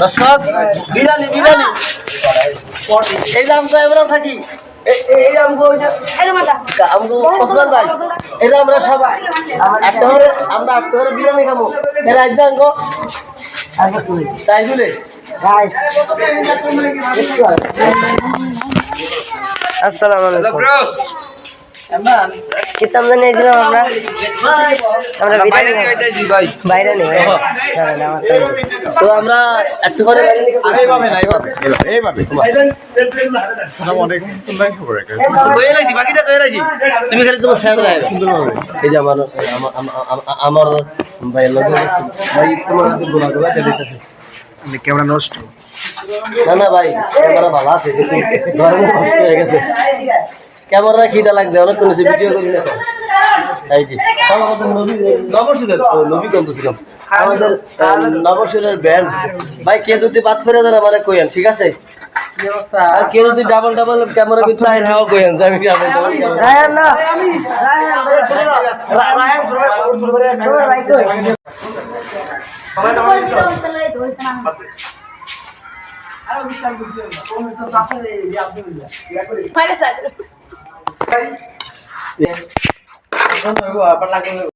দর্শক এই আমরা আমরা থাকি আমরা সবাই আমরা খাব তাহলে আসসালামু আলাইকুম। কিতাব জানি আমরা আমরা। বাইরে নেই দাঁড়ান, আমার তো- তো আমরা একটু করে। তুমি খালি তোমার শেয়ার দেয় এই যে আমার আমার- আছে। ভাই তোমার হাতে গোলা গোলা দিয়ে দিতেছে। ক্যামেরা নষ্ট। না না ভাই ক্যামেরা ভালো আছে গরমে হয়ে গেছে। ক্যামেরা খিদা লাগছে অনেক কোনো ভিডিও করি না। এই যে আমাদের নবী ছিলাম ব্যান্ড ভাই কে যদি বাদ ফেরে দেন আমার কইেন ঠিক আছে আর কেউ যদি ডাবল ডাবল ক্যামেরা আমি না આપણને